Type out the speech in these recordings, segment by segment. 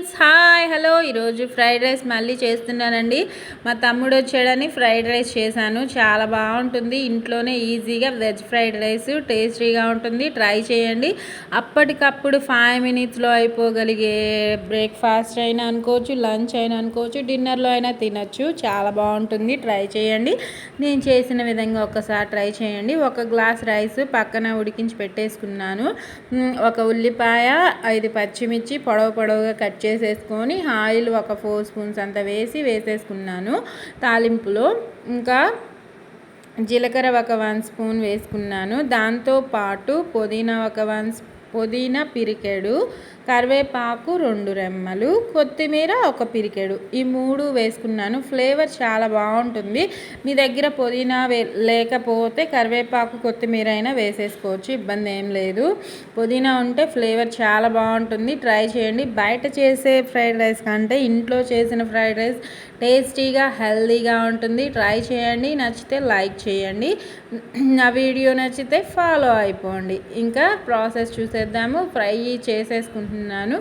Friends hi hello ఈరోజు fried rice మళ్ళీ చేస్తున్నానండి. మా తమ్ముడు వచ్చాడని ఫ్రైడ్ రైస్ చేశాను. చాలా బాగుంటుంది. ఇంట్లోనే ఈజీగా వెజ్ ఫ్రైడ్ రైస్ టేస్టీగా ఉంటుంది. ట్రై చేయండి. అప్పటికప్పుడు ఫైవ్ మినిట్స్లో అయిపోగలిగే బ్రేక్ఫాస్ట్ అయినా అనుకోవచ్చు లంచ్ అయినా అనుకోవచ్చు డిన్నర్లో అయినా తినచ్చు. చాలా బాగుంటుంది. ట్రై చేయండి. నేను చేసిన విధంగా ఒకసారి ట్రై చేయండి. ఒక గ్లాస్ రైస్ పక్కన ఉడికించి పెట్టేసుకున్నాను. ఒక ఉల్లిపాయ ఐదు పచ్చిమిర్చి పొడవు పొడవుగా కట్ చేసేసుకొని ఆయిల్ ఒక ఫోర్ స్పూన్స్ అంత వేసి వేసేసుకున్నాను. తాలింపులో ఇంకా జీలకర్ర ఒక వన్ స్పూన్ వేసుకున్నాను. దాంతో పాటు పుదీనా ఒక వన్ స్పూన్ పుదీనా పిరికెడు కరివేపాకు రెండు రెమ్మలు కొత్తిమీర ఒక పిరికెడు. ఈ మూడు వేసుకున్నాను. ఫ్లేవర్ చాలా బాగుంటుంది. మీ దగ్గర పుదీనా వే లేకపోతే కరివేపాకు కొత్తిమీర అయినా వేసేసుకోవచ్చు. ఇబ్బంది ఏం లేదు. పుదీనా ఉంటే ఫ్లేవర్ చాలా బాగుంటుంది. ట్రై చేయండి. బయట చేసే ఫ్రైడ్ రైస్ కంటే ఇంట్లో చేసిన ఫ్రైడ్ రైస్ టేస్టీగా హెల్తీగా ఉంటుంది. ట్రై చేయండి. నచ్చితే లైక్ చేయండి. నా వీడియో నచ్చితే ఫాలో అయిపోండి. ఇంకా ప్రాసెస్ చూసే చేసేద్దాము. ఫ్రై చేసేసుకుంటున్నాను.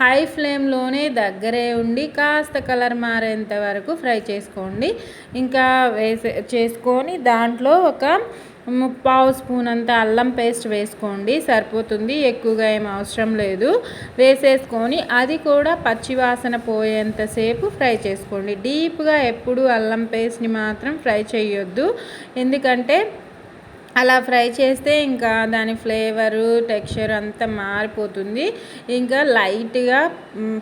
హై ఫ్లేమ్లోనే దగ్గరే ఉండి కాస్త కలర్ మారేంత వరకు ఫ్రై చేసుకోండి. ఇంకా వేసే చేసుకొని దాంట్లో ఒక ముప్పావు స్పూన్ అంత అల్లం పేస్ట్ వేసుకోండి. సరిపోతుంది. ఎక్కువగా ఏం అవసరం లేదు. వేసేసుకొని అది కూడా పచ్చివాసన పోయేంతసేపు ఫ్రై చేసుకోండి. డీప్గా ఎప్పుడు అల్లం పేస్ట్ని మాత్రం ఫ్రై చేయొద్దు ఎందుకంటే అలా ఫ్రై చేస్తే ఇంకా దాని ఫ్లేవరు టెక్స్చర్ అంతా మారిపోతుంది. ఇంకా లైట్గా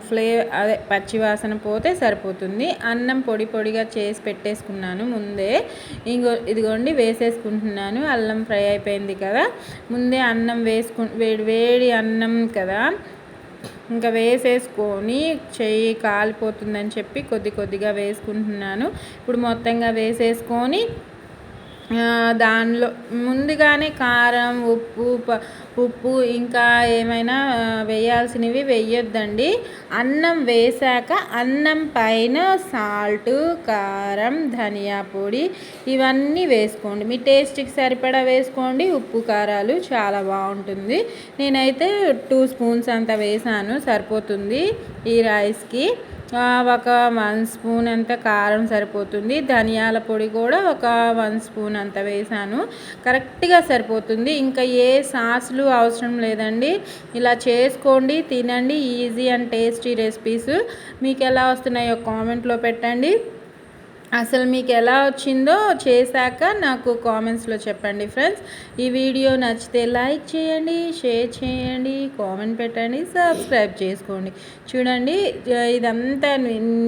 ఫ్లే అదే పచ్చివాసన పోతే సరిపోతుంది. అన్నం పొడి పొడిగా చేసి పెట్టేసుకున్నాను ముందే. ఇంకో ఇదిగోండి వేసేసుకుంటున్నాను. అల్లం ఫ్రై అయిపోయింది కదా. ముందే అన్నం వేసుకు వేడి వేడి అన్నం కదా. ఇంకా వేసేసుకొని చెయ్యి కాలిపోతుందని చెప్పి కొద్ది కొద్దిగా వేసుకుంటున్నాను. ఇప్పుడు మొత్తంగా వేసేసుకొని దానిలో ముందుగానే కారం ఉప్పు ఉప్పు ఇంకా ఏమైనా వేయాల్సినవి వేయొద్దండి. అన్నం వేశాక అన్నం పైన సాల్ట్ కారం ధనియా పొడి ఇవన్నీ వేసుకోండి. మీ టేస్ట్కి సరిపడా వేసుకోండి. ఉప్పు కారాలు చాలా బాగుంటుంది. నేనైతే టూ స్పూన్స్ అంత వేసాను. సరిపోతుంది. ఈ రైస్కి ఒక వన్ స్పూన్ అంత కారం సరిపోతుంది. ధనియాల పొడి కూడా ఒక వన్ స్పూన్ అంత వేసాను. కరెక్ట్గా సరిపోతుంది. ఇంకా ఏ సాసులు అవసరం లేదండి. ఇలా చేసుకోండి తినండి ఈజీ అండ్ టేస్టీ రెసిపీస్. మీకు ఎలా వస్తున్నాయో కామెంట్లో పెట్టండి. అసలు మీకు ఎలా వచ్చిందో చేశాక నాకు కామెంట్స్లో చెప్పండి ఫ్రెండ్స్. ఈ వీడియో నచ్చితే లైక్ చేయండి షేర్ చేయండి కామెంట్ పెట్టండి సబ్స్క్రైబ్ చేసుకోండి. చూడండి ఇదంతా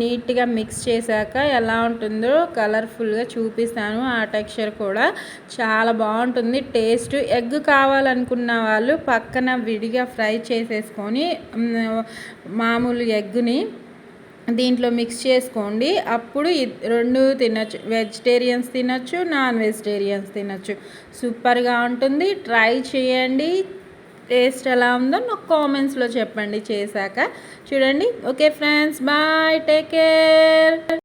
నీట్గా మిక్స్ చేశాక ఎలా ఉంటుందో కలర్ఫుల్గా చూపిస్తాను. ఆ టెక్స్చర్ కూడా చాలా బాగుంటుంది. టేస్ట్ ఎగ్ కావాలనుకున్న వాళ్ళు పక్కన విడిగా ఫ్రై చేసేసుకొని మామూలు ఎగ్ని దీంట్లో మిక్స్ చేసుకోండి. అప్పుడు రెండు తినచ్చు. వెజిటేరియన్స్ తినచ్చు నాన్ వెజిటేరియన్స్ తినచ్చు. సూపర్గా ఉంటుంది. ట్రై చేయండి. టేస్ట్ ఎలా ఉందో నాకు కామెంట్స్లో చెప్పండి. చేశాక చూడండి. Okay friends bye take care